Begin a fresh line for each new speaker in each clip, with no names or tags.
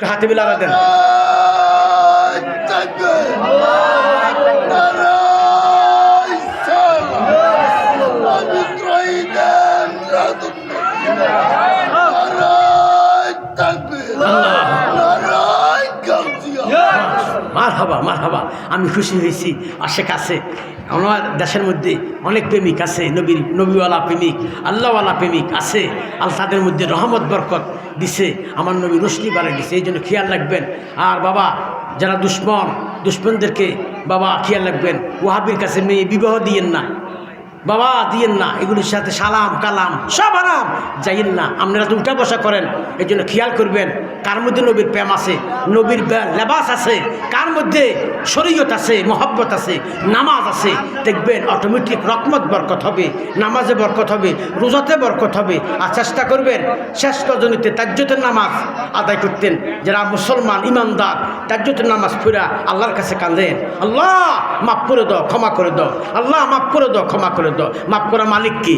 হাতে বিলারা দেন। হাবা মার হাবা আমি খুশি হয়েছি আশেক আছে। আমার দেশের মধ্যে অনেক প্রেমিক আছে, নবীর, নবীওয়ালা প্রেমিক, আল্লাহওয়ালা প্রেমিক আছে। আল তাদের মধ্যে রহমত, বরকত দিছে, আমার নবী রশ্মি বাড়ে দিছে, এই জন্য খেয়াল রাখবেন। আর বাবা, যারা দুশ্মন, দুশ্মনদেরকে বাবা খেয়াল রাখবেন। ওহাবির কাছে মেয়ে বিবাহ দিয়েন না। বাবা, দিয়েন না। এগুলির সাথে সালাম, কালাম, সব আরাম যাইয়েন না। আপনারা তো উঠা বসা করেন। এই জন্য খেয়াল করবেন, কার মধ্যে নবীর প্রেম আছে? নবীর লেবাস আছে। কার মধ্যে শরীয়ত আছে? মহব্বত আছে? নামাজ আছে? দেখবেন অটোমেটিক রকমত বরকত হবে, নামাজে বরকত হবে, রোজাতে বরকত হবে। আর চেষ্টা করবেন, শেষ রজনীতে তাজ্যতের নামাজ আদায় করতেন। যারা মুসলমান, ইমানদার তাজ্যতের নামাজ ফুরা আল্লাহর কাছে কাঁদেন। আল্লাহ, মাফ করে দাও, ক্ষমা করে দাও। আল্লাহ, মাফ করে দাও, ক্ষমা করে দাও। মাফ করা মালিক কি?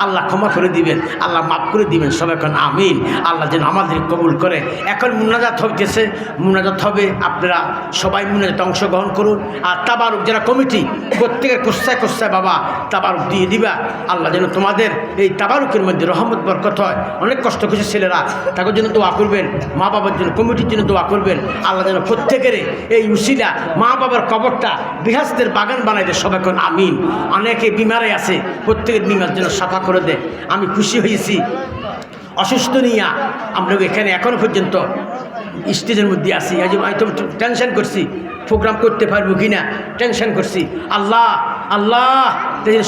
আল্লাহ ক্ষমা করে দিবেন। আল্লাহ মাফ করে দিবেন সব এখন, আমিন। আল্লাহ যেন আমাদের কবুল করে। এখন মুনাজাত হইতেছে মুনাজাত হবে, আপনারা সবাই মুনাজাতে অংশগ্রহণ করুন। আর তাবারুক যারা কমিটি, প্রত্যেকের কোস্তায় কোস্তায় বাবা, তাবারুক দিয়ে দিবা। আল্লাহ যেন তোমাদের এই তাবারুকের মধ্যে রহমত, বরকত হয়। অনেক কষ্ট করছে ছেলেরা। তাকে জন্য দোয়া করবেন। মা বাবার জন্য, কমিটির জন্য দোয়া করবেন। আল্লাহ যেন প্রত্যেকের এই উসিলা মা বাবার কবরটা বৃহাস্তের বাগান বানাই দেয় সব এখন, আমিন। অনেকে বিমারে আছে, প্রত্যেকের বিমার জন্য সাফা করে দেয় আমি খুশি হয়েছি। অসুস্থ নিয়ে, আমরা এখানে এখনও পর্যন্ত স্টেজের মধ্যে আছি। আমি তো টেনশন করছি। প্রোগ্রাম করতে পারব কি না টেনশন করছি। আল্লাহ আল্লাহ!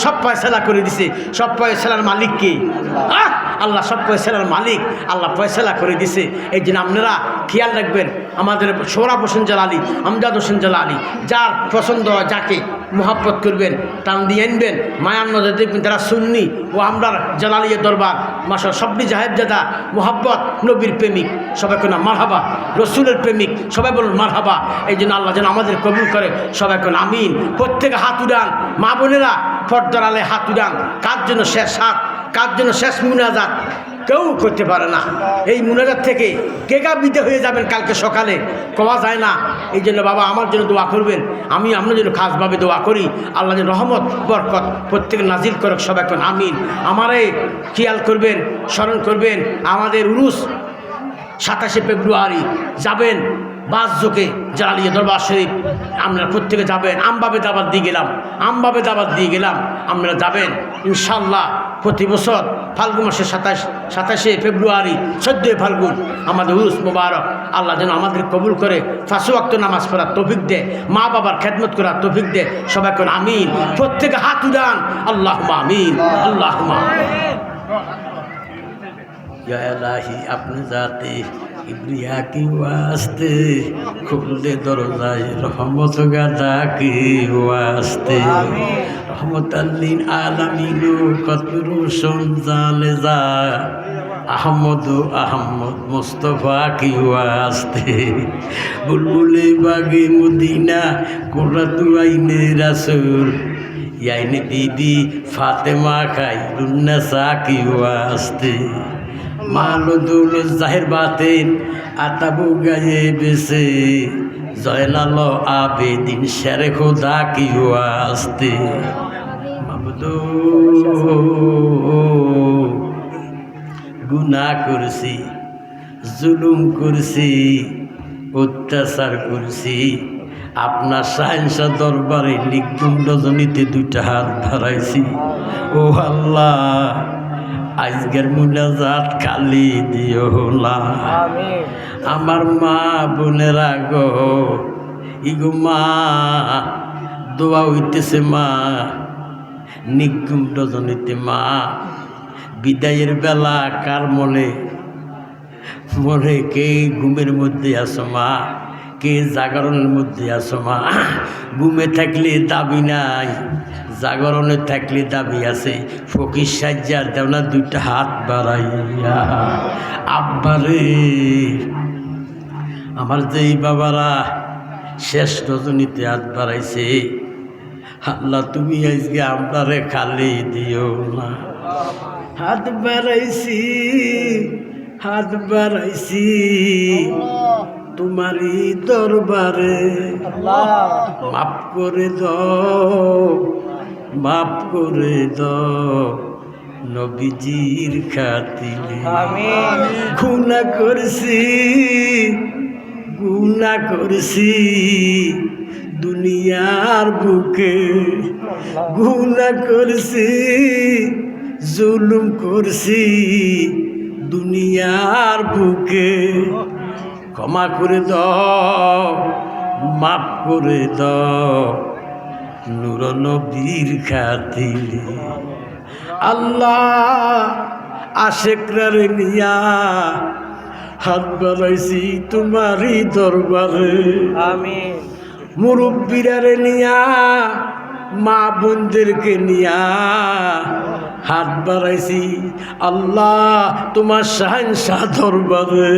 সব পয়সালা করে দিছে। সব পয়সালার মালিক কে? আহ! আল্লাহ সব পয়সালার মালিক। আল্লাহ পয়সালা করে দিছে। এই জন্য আপনারা খেয়াল রাখবেন, আমাদের সৌরভ হোসেন জালালি, আমজাদ হোসেন জালালি, যার পছন্দ যাকে মোহাব্বত করবেন, টান দিয়ে আনবেন মায়ার নজর দেখবেন তারা সুন্নি ও আমরার জালালিয়া দরবার মাসা সবনি জাহেবজাদা মোহাব্বত, নবীর প্রেমিক, সবাই কোন মারহাবা, রসুলের প্রেমিক, সবাই বলুন মারহাবা। এই জন্য আল্লাহ যেন আমাদের কবুল করে, সবাই কোন আমিন। প্রত্যেকে হাত উড়ান মা বোনেরা পর্দার হাত উড়ান। কার জন্য শেষ হাত? কার জন্য শেষ মুনাজাত? কেউ করতে পারে না। এই মুনাজাত থেকে কে বিদে হয়ে যাবেন কালকে সকালে? কওয়া যায় না। এই জন্য বাবা, আমার জন্য দোয়া করবেন। আমি আপনার জন্য খাসভাবে দোয়া করি। আল্লাহ রহমত, বরকত প্রত্যেক নাজিল করক সবাই এখন। আমিন। আমারে খেয়াল করবেন, স্মরণ করবেন। আমাদের উরুস সাতাশে ফেব্রুয়ারি যাবেন। বাস যোগে জ্বালিয়ে দরবার শরীফ। আপনারা প্রত্যেকে যাবেন, আমবাবে দাবার দিয়ে গেলাম, আমবাবে দাবার দিয়ে গেলাম আপনারা যাবেন ইনশাল্লাহ প্রতি বছর ফাল্গুন মাসের সাতাশ সাতাশে ফেব্রুয়ারি, চোদ্দোই ফাল্গুন, আমাদের উরুস মুবারক, আল্লাহ যেন আমাদের কবুল করে ফাঁসুয়াক্ত নামাজ পড়ার তফিক দে, মা বাবার খেদমত করার তফিক দে, সবাই করে আমিন, প্রত্যেকে হাত উদান আল্লাহ আমিন আল্লাহ আপনি জাতি ইব্রিয়াকি ওয়াস্তে? খুললে দরজায় রহমত গাদাকি ওয়াস্তে? রহমতাল্লিন আলামিনু কতরুশন জালে যা? আহমদ আহমদ মুস্তফা কি আসতে বুলবুলে বাগে মদিনা কোরাতু আইনে রাসুল। ইয়াইনে দিদি ফাতেমা খাই রুন্না সা কি আসতে মালুদুল জাহের বাতেন আতাবু গায়ে বেসে জয়লাল আবেদিন শেরে খোদা কি ওয়াস্তে। মাবুদু গুনাহ করছি, জুলুম করছি, অত্যাচার করছি। আপনার সাহেন্সা দরবারে লিখুম রজনীতে দুইটা হাত ধরাইছি। ও আল্লাহ। আজকের মুলাজাত খালি দিও না। আমার মা বোনেরা গো ইগো মা দোয়া হইতেছে মা নিগুম রজনীতে মা বিদায়ের বেলা কার মনে মনে কে ঘুমের মধ্যে আসো মা? কে জাগরণের মধ্যে আছো মা। ঘুমে থাকলে দাবি নাই, জাগরণে থাকলে দাবি আছে। ফকির সাজ্জার দেও না দুইটা হাত বাড়াইয়া আব্বারে আমার যেই বাবারা শেষ রজনীতে হাত বাড়াইছে, আল্লাহ তুমি আজকে আমরারে খালি দিও না। হাত বাড়াইছি হাত বাড়াইছি। তোমারই দরবারে মাফ করে দাও মাফ করে দাও নবীজির খাতিরে গুণা করছি গুণা করছি দুনিয়ার বুকে। গুণা করছি জুলুম করছি দুনিয়ার বুকে। ক্ষমা করে দাও মাফ করে দাও। নূর নবীর খাতিরে আল্লাহ আশেকরারে নিয়া হাত বাড়াইছি তোমারই দরবারে।
আমি
মুরব্বীরারে নিয়া মা বোনদেরকে নিয়া হাত বাড়াইছি। আল্লাহ তোমার শাহানশাহ দরবারে।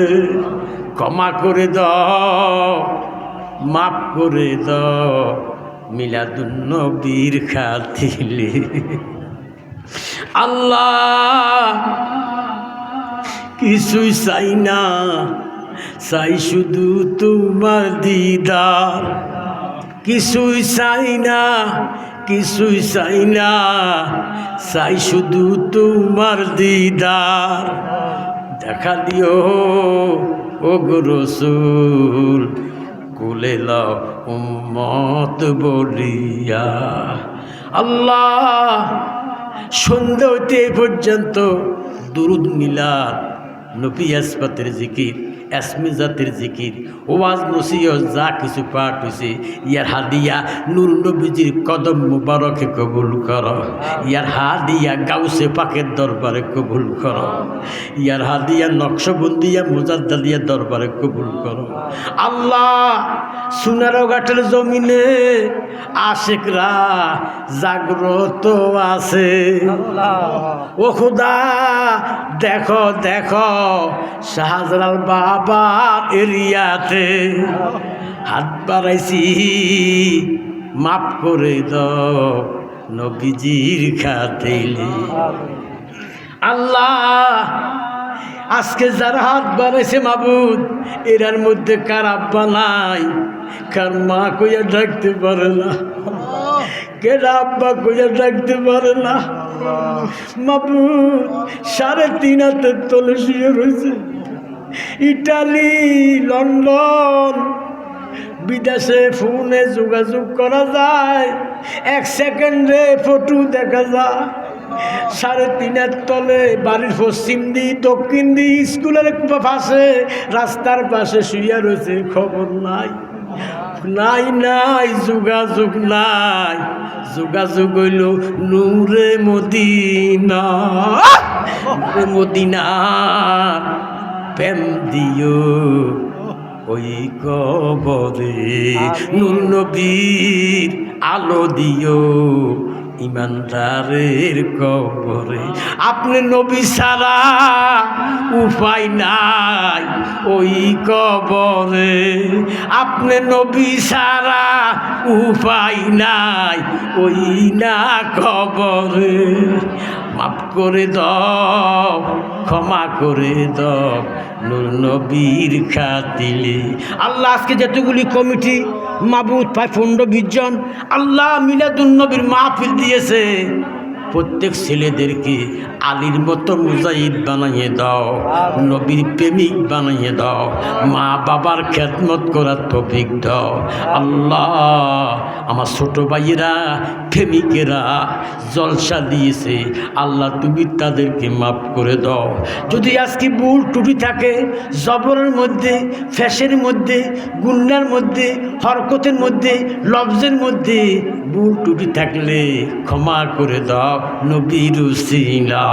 ক্ষমা করে দাও, মাফ করে দ দাও মিলাদুন্নবীর খাতিলে। আল্লাহ, কিছুই চাই না, চাই শুধু তোমার দিদার। কিছুই চাই না, কিছুই চাই না, চাই শুধু তোমার দিদার। দেখা দিও ও রসুল কুলে উম্মত বলিয়া। আল্লাহ, সন্ধ্যা হইতে এ পর্যন্ত দুরুদ মিলাদ নপি আসপাতের জিকির এসমি জাতির জিকির। ওয়াজ নসিয় যা কিছু পাঠ হয়েছে ইয়ার হাদিয়া নূর নবীজির কদম মুবারকে কবুল কর। ইয়ার হাদিয়া গাউসে পাকের দরবারে কবুল কর। ইয়ার হাদিয়া নকশবন্দিয়া মুজাদ্দাদিয়া দরবারে কবুল কর। আল্লাহ সুনারো ঘাটের জমিনে আশেকরা জাগ্রত আছে। ও খুদা দেখো দেখো শাহজালাল বাবার এরিয়াতে হাত বাড়াইছি, মাফ করে দাও খাতেলে আল্লাহ, আজকে যারা হাত বাড়াইছে মাবুদ, এরার মধ্যে কার আব্বা নাই? কার মা কইয়া ডাকতে পারে না? কেরা আব্বা কইয়া ডাকতে পারে না? মাবুদ, সাড়ে তিন হাতের তলে শুয়ে রয়েছে ইটালি, লন্ডন। বিদেশে ফোনে যোগাযোগ করা যায়। এক সেকেন্ডে ফটো দেখা যায়। সাড়ে তিনের তলে বাড়ির পশ্চিম দি দক্ষিণ দি স্কুলের পাশে, রাস্তার পাশে শুয়ে রয়েছে, খবর নাই। নাই নাই, যোগাযোগ নাই। যোগাযোগ হইল নূরে মদিনা। নূরে মদিনা। প্রেম দিও। ওই কবরে নূর নবীর আলো দিও। ইমানদারের কবরে আপনি নবী সারা উপায় নাই। ওই কবরে আপনি নবী সারা উপায় নাই। ওই না কবরে মাফ করে দাও, ক্ষমা করে দাও, নূর নবীর খাতিলে। আল্লাহ আজকে যতগুলি কমিটি, মাবুদ প্রায় পনেরো বিজন আল্লাহ মিলাদুল নবীর মাহফিল দিয়েছে। প্রত্যেক ছেলেদেরকে আলীর মতো মুজাহিদ বানাইয়ে দাও, নবীর প্রেমিক বানাইয়ে দাও, মা বাবার খেদমত করার তফিক দাও। আল্লাহ, আমার ছোট ভাইয়েরা, প্রেমিকেরা, জলসা দিয়েছে, আল্লাহ তুমি তাদেরকে মাফ করে দাও। যদি আজকে ভুল টুটি থাকে, জবরের মধ্যে ফ্যাশের মধ্যে, গুন্নার মধ্যে, হরকতের মধ্যে, লফজের মধ্যে ভুল টুটি থাকলে ক্ষমা করে দাও, নবীর উসিলা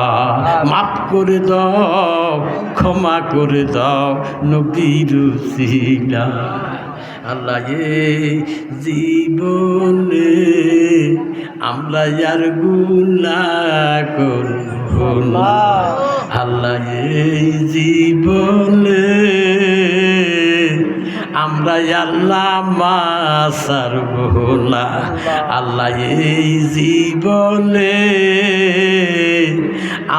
মাফ করে দাও ক্ষমা করে দাও নবীর উসিলা আল্লাহ এ জীবনে আমরা যার গুণা করব আল্লাহ। জীবনে আমরা আল্লাহ মা সারব না। আল্লাহ। এই জীবনে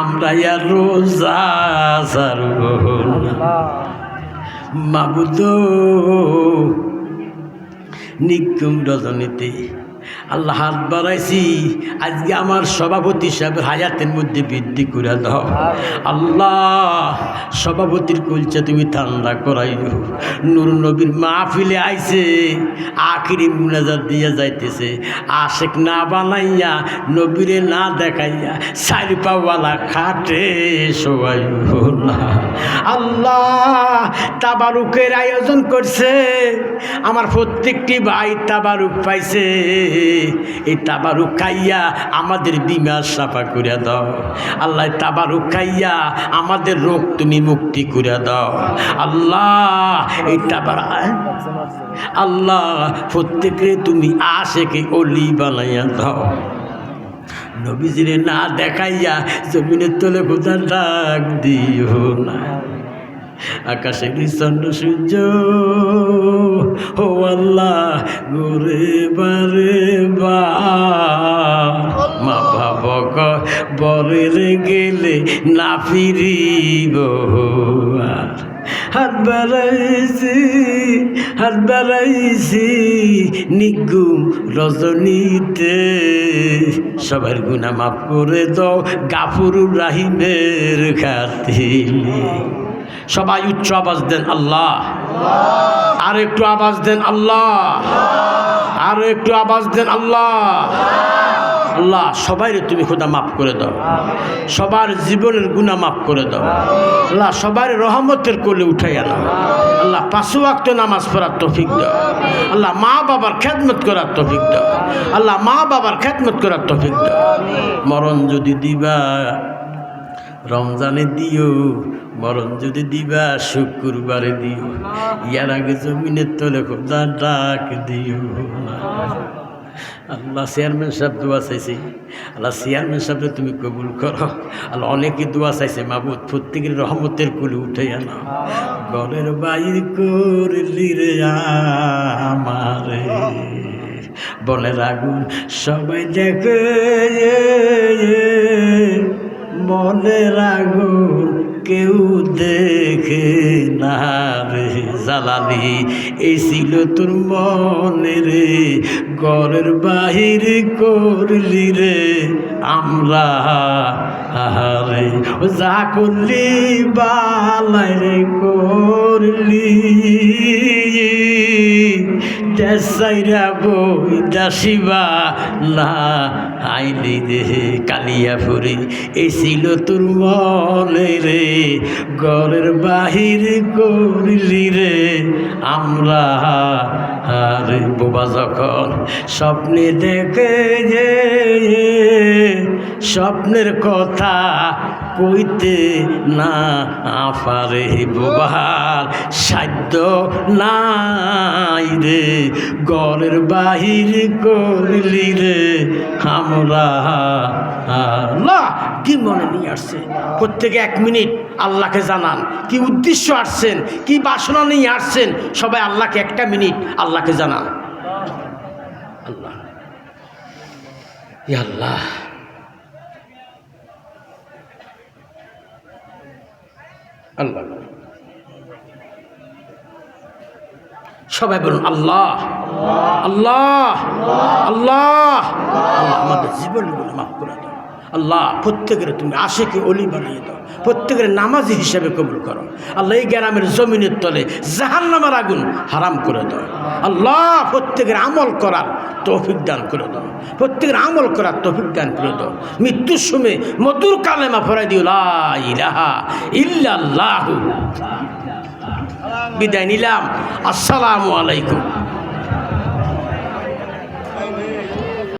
আমরা আর রোজা সারব। মাবুদ নিকুম রজনীতে আল্লাহ হাত বাড়াইছি। আজকে আমার সভাপতি সাহেবের হায়াতের মধ্যে বৃদ্ধি করে দাও। আল্লাহ, সভাপতির কলচা তুমি ঠান্ডা করাই নুর নবীর মাহফিলে আইছে, আখিরি মুনাজাত দিয়ে যাইতেছে। আশেক না বানাইয়া, নবীরে না দেখাইয়া চারি পাওয়ালা খাটে সবাই আল্লাহ, তাবারুকের আয়োজন করছে। আমার প্রত্যেকটি ভাই তাবারুক পাইছে। এই তাবারুক খাইয়া আমাদের বিমার সাফা করে দাও। আল্লাহ তাবারুক খাইয়া আমাদের রোগ তুমি মুক্তি করে দাও। আল্লাহ এই তাবার আল্লাহ প্রত্যেকে তুমি আশেকে অলি বানাইয়া দাও। নবীজিরে না দেখাইয়া জমিনের তলে কোথাও ডাক দিও না। আকাশে চন্দ্র সূর্য। ও আল্লাহ, ঘুরে বারে বা। মা বাবক বরের গেলে না ফিরিব। হাত বাড়াইছি হাত বাড়াইছি, নিগুম রজনীতে। সবার গুণা মাফ করে দাও গাফুরুর রাহিমের খাতিলে সবাই উচ্চ আওয়াজ দেন আল্লাহ। আর একটু আওয়াজ দেন আল্লাহ। আর একটু আওয়াজ দেন আল্লাহ। আল্লাহ সবাইরে তুমি খোদা মাফ করে দাও। সবার জীবনের গুণা মাফ করে দাও। আল্লাহ সবার রহমতের কোলে উঠাইয়া নাও। আল্লাহ, পাঁচু ওয়াক্ত নামাজ পড়ার তফিক দাও। আল্লাহ, মা বাবার খেদমত করার তফিক দাও। আল্লাহ, মা বাবার খেদমত করার তফিক দাও। মরণ যদি দিবা রমজানে দিও মরণ যদি দিবা শুক্রবারে দিও। ইয়ার আগে জমিনের তলে খোদা ডাক দিও। আল্লাহ চেয়ারম্যান সাহেব দোয়া চাইছে। আল্লাহ চেয়ারম্যান সাহেব তুমি কবুল করো। আল্লাহ অনেকে দোয়া চাইছে মাবুদ প্রত্যেকের রহমতের কুলে উঠে আনা। ঘরের বাইর করলি রে আমারে। বনের আগুন সবাই দেখে মনের আগুন কেউ দেখে না রে জ্বালালি এই তোর মনে রে, ঘরের বাহির করলি রে আমরা। আহারে ও যা করলি বালাই রে করলি। কালিয়াপুরি, এই ছিল তোর মনে রে, ঘরের বাহির করলি রে। আমরা আরে বোবা যখন স্বপ্নে দেখে যে, স্বপ্নের কথা কইতে না পারে বোবার সাধ্য নাই রে গড়ের বাহির করলি রে আমরা। কি মনে নিয়ে আসছে? প্রত্যেকে এক মিনিট আল্লাহকে জানান। কি উদ্দেশ্য আসছেন? কি বাসনা নিয়ে আসছেন? সবাই আল্লাহকে একটা মিনিট আল্লাহকে জানান। আল্লাহ। আল্লাহ। আল্লাহ সবাই বলুন আল্লাহ আল্লাহ আল্লাহ আল্লাহ আমাদের বলে মাফ করে দাও আল্লাহ, প্রত্যেকের তুমি আশেকে অলি বানিয়ে দাও। প্রত্যেকের নামাজি হিসাবে কবুল করো। আল্লাহ এই গ্রামের জমিনের তলে জাহান্নামার আগুন হারাম করে দাও। আল্লাহ প্রত্যেকের আমল করার তৌফিক দান করে দাও। প্রত্যেকের আমল করার তৌফিক দান করে দাও। মৃত্যুর সময় মধুর কালেমা ফরাই দিও ইলাহা ইল্লাল্লাহু। বিদায় নিলাম। আসসালামু আলাইকুম।